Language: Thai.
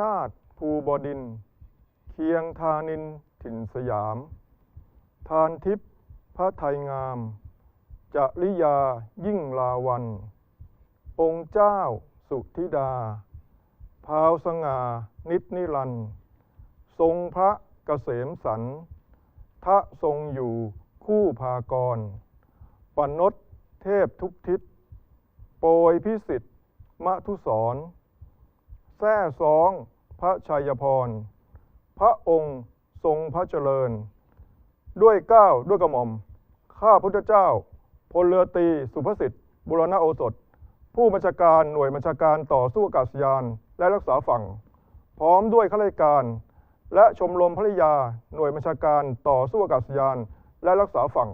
นาฏภูบดิน เคียงทานินถิ่นสยาม ทานทิพย์พระไทยงามจริยายิ่งลาวัน องค์เจ้าสุธิดา พาวสง่านิดนิรัน ทรงพระเกษมสันทะทรงอยู่คู่พากรปนดเทพทุกทิศ โปรยพิสิทธิ์มทุสร แท่สองพระชัยพร พระองค์ทรงพระเจริญ ด้วยเก้าวด้วยกระหม่อม ข้าพุทธเจ้า พลเรือตรีสุภสิทธิ์ บุรณโอสถ ผู้บัญชาการหน่วยบัญชาการต่อสู้อากาศยานและรักษาฝั่ง พร้อมด้วยข้าราชการ และชมรมภริยาหน่วยบัญชาการต่อสู้อากาศยานและรักษาฝั่ง